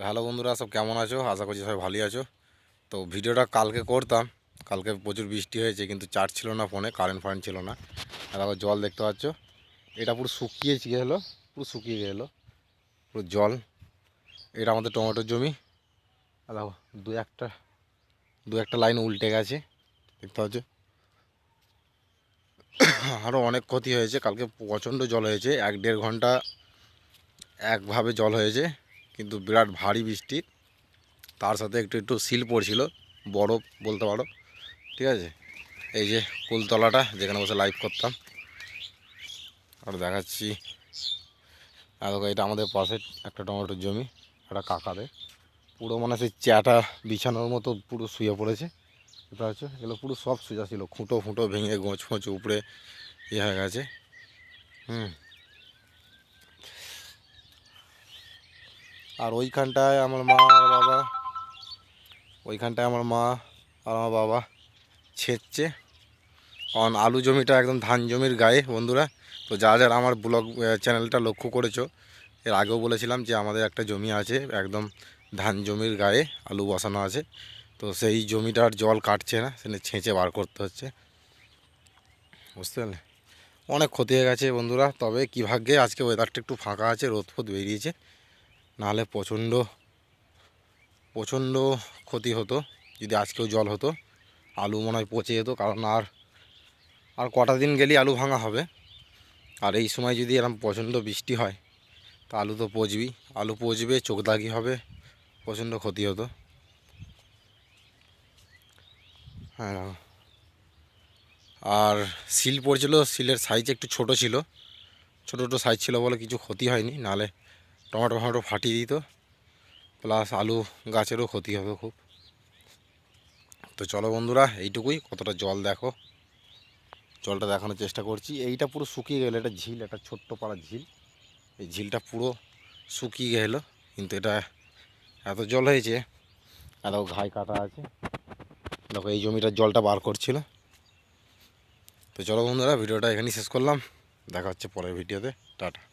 তো হ্যালো বন্ধুরা, সব কেমন আছো? আশা করছি সবাই ভালোই আছো। তো ভিডিওটা কালকে করতাম, কালকে প্রচুর বৃষ্টি হয়েছে, কিন্তু চার্জ ছিল না ফোনে, কারেন্ট ফারেন্ট ছিল না। দেখো জল দেখতে পাচ্ছ, এটা পুরো শুকিয়ে গেলো, পুরো শুকিয়ে গেলো, পুরো জল। এটা আমাদের টমেটোর জমি। দেখো, দু একটা দু একটা লাইন উল্টে গেছে, দেখতে পাচ্ছ? আরও অনেক ক্ষতি হয়েছে, কালকে প্রচণ্ড জল হয়েছে, এক দেড় ঘণ্টা একভাবে জল হয়েছে। কিন্তু বিরাট ভারী বৃষ্টি। তার সাথে একটু একটু শিল পড়ছিল, বরফ বলতে পারো। ঠিক আছে? এই যে কুলতলাটা, যেখানে বসে লাইভ করতাম। আর দেখাচ্ছি। আর এটা আমাদের পাশে একটা টমেটোর জমি, একটা কাকাদের। পুরো মানে সেই চ্যাটা বিছানোর মতো পুরো শুয়ে পড়েছে। এটা হচ্ছে, এগুলো পুরো সব সোজা ছিল। খুঁটো ফুটো ভেঙে গোঁচ ফোঁচ উপরে ইয়ে হয়ে গেছে। হুম। আর ওইখানটায় আমার মা আর বাবা, ওইখানটায় আমার মা আর আমার বাবা ছেঁচছে। অন আলু জমিটা একদম ধান জমির গায়ে, বন্ধুরা। তো যা যারা আমার ব্লগ চ্যানেলটা লক্ষ্য করেছ, এর আগেও বলেছিলাম যে আমাদের একটা জমি আছে একদম ধান জমির গায়ে, আলু বসানো আছে। তো সেই জমিটার জল কাটছে না সেখানে ছেঁচে বার করতে হচ্ছে। বুঝতে পারলে? অনেক ক্ষতি হয়ে গেছে বন্ধুরা, তবে কী ভাগ্যে আজকে ওয়েদারটা একটু ফাঁকা আছে রোদ ফোদ বেরিয়েছে। নাহলে প্রচণ্ড প্রচণ্ড ক্ষতি হতো। যদি আজকেও জল হতো, আলু মনে হয় পচে যেত, কারণ আর আর কটা দিন গেলেই আলু ভাঙা হবে। আর এই সময় যদি এরকম প্রচণ্ড বৃষ্টি হয়, তা আলু তো পচবি আলু পচবে, চোখ দাগি হবে, প্রচণ্ড ক্ষতি হতো। হ্যাঁ আর সিল পড়ছিল সিলের সাইজ একটু ছোট ছিল। ছোটো ছোটো সাইজ ছিল বলে কিছু ক্ষতি হয়নি, নাহলে টমেটো ফমেটো ফাটিয়ে দিত প্লাস আলু গাছেরও ক্ষতি হবে খুব। তো চলো বন্ধুরা, এইটুকুই। কতটা জল দেখো। জলটা দেখানোর চেষ্টা করছি। এইটা পুরো শুকিয়ে গেলো, এটা ঝিল, একটা ছোট্ট পাড়ার ঝিল। এই ঝিলটা পুরো শুকিয়ে গেলো, কিন্তু এটা এত জল হয়েছে, এত ঘাই কাটা আছে। দেখো, এই জমিটার জলটা বার করছিল। তো চলো বন্ধুরা, ভিডিওটা এখানেই শেষ করলাম। দেখা হচ্ছে পরের ভিডিওতে। টাটা।